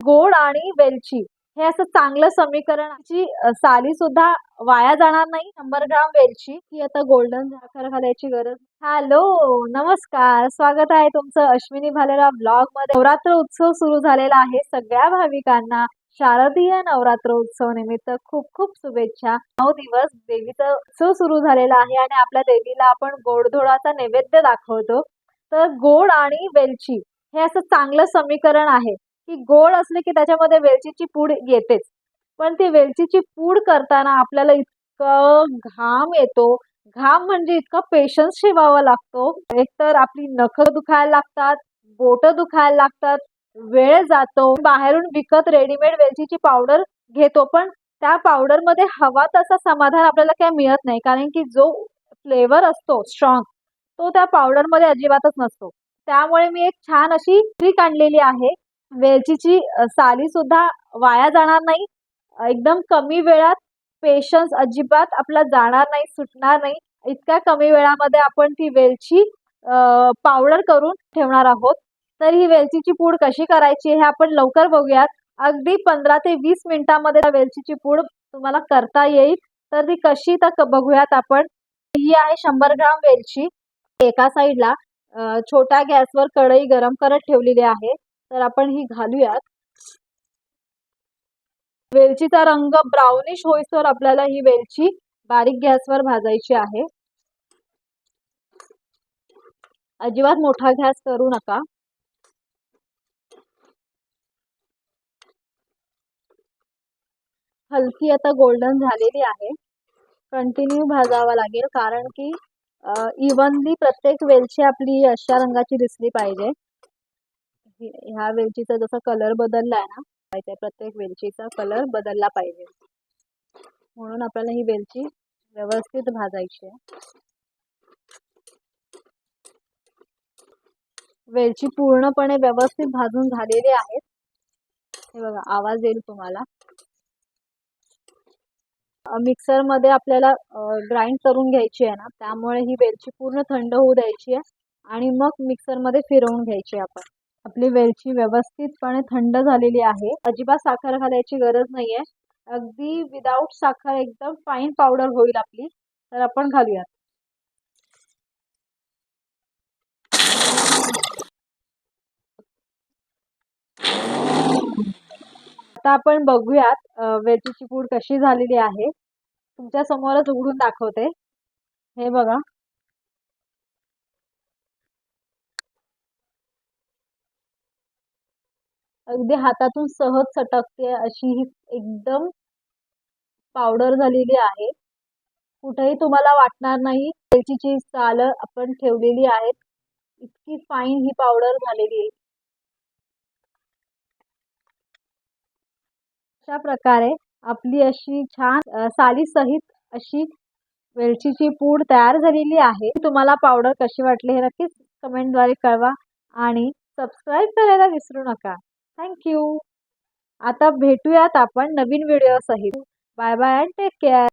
गोड आणि वेलची. हे असं चांगलं समीकरणाची साली सुद्धा वाया जाणार नाही. शंभर ग्राम वेलची. ही आता गोल्डन साखर घालायची गरज हॅलो नमस्कार. स्वागत आहे तुमचं अश्विनी भालेराव ब्लॉगमध्ये नवरात्र उत्सव सुरू झालेला आहे सगळ्या भाविकांना. शारदीय नवरात्र उत्सव निमित्त खूप खूप शुभेच्छा. नऊ दिवस देवीचा उत्सव सुरू झालेला आहे आणि आपल्या देवीला आपण गोडधोडाचा नैवेद्य दाखवतो. तर गोड आणि वेलची हे असं चांगलं समीकरण आहे. की गोड असले की त्याच्यामध्ये वेलचीची पूड येतेच. पण ती वेलचीची पूड करताना आपल्याला इतकं घाम येतो. घाम म्हणजे इतका पेशन्स ठेवावा लागतो. एकतर आपली नखं दुखायला लागतात बोट दुखायला लागतात वेळ जातो. बाहेरून विकत रेडीमेड वेलचीची पावडर घेतो पण त्या पावडरमध्ये हवा तसा समाधान आपल्याला काही मिळत नाही. कारण की जो फ्लेवर असतो स्ट्रॉंग तो त्या पावडरमध्ये अजिबातच नसतो. त्यामुळे मी एक छान अशी ट्रिक आणलेली आहे. वेलचीची साली सुद्धा वाया जाणार नाही. एकदम कमी वेळात पेशन्स अजिबात आपला जाणार नाही सुटणार नाही. इतक्या कमी वेळामध्ये आपण ती वेलची पावडर करून ठेवणार आहोत. तर ही वेलचीची पूड कशी करायची हे आपण लवकर बघूयात. अगदी पंधरा ते वीस मिनिटांमध्ये वेलचीची पूड तुम्हाला करता येईल. तर ती कशी तर बघूयात आपण. ही आहे शंभर ग्राम वेलची. एका साईडला छोट्या गॅसवर कढई गरम करत ठेवलेली आहे. तर आपण ही घालूयात. वेलचीचा रंग ब्राउनिश होईस्तोवर आपल्याला ही वेलची बारीक गॅसवर भाजायची आहे. अजिबात मोठा गॅस करू नका. हलकी आता गोल्डन झालेली आहे. कंटिन्यू भाजावा लागेल कारण की इव्हनली प्रत्येक वेलची आपली अशा रंगाची दिसली पाहिजे. ह्या वेलचीचा जसा कलर बदललाय ना पाहिजे प्रत्येक वेलचीचा कलर बदलला पाहिजे. म्हणून आपल्याला ही वेलची व्यवस्थित भाजायची आहे. वेलची पूर्णपणे व्यवस्थित भाजून झालेली आहेत हे बघा आवाज येईल तुम्हाला. मिक्सरमध्ये आपल्याला ग्राइंड करून घ्यायची आहे ना त्यामुळे ही वेलची पूर्ण थंड होऊ द्यायची आहे. आणि मग मिक्सरमध्ये फिरवून घ्यायची आपण. आपली वेलची व्यवस्थितपणे थंड झालेली आहे. अजिबात साखर घालायची गरज नाहीये. अगदी विदाऊट साखर एकदम फाईन पावडर होईल आपली. तर आपण घालूयात. आता आपण बघूयात वेलचीची पूड कशी झालेली आहे. तुमच्या समोरच उघडून दाखवते. हे बघा. अगदी हातातून सहज सटकते अशी ही एकदम पावडर झालेली आहे. कुठेही तुम्हाला वाटणार नाही वेलचीची साल आपण ठेवलेली आहेत. इतकी फाईन ही पावडर झालेली आहे. अशा प्रकारे आपली अशी छान साली सहित अशी वेलचीची पूड तयार झालेली आहे. तुम्हाला पावडर कशी वाटली हे नक्कीच कमेंटद्वारे कळवा आणि सबस्क्राईब करायला विसरू नका. थँक्यू आता भेटूयात आपण नवीन व्हिडिओ सहित. Bye bye and take care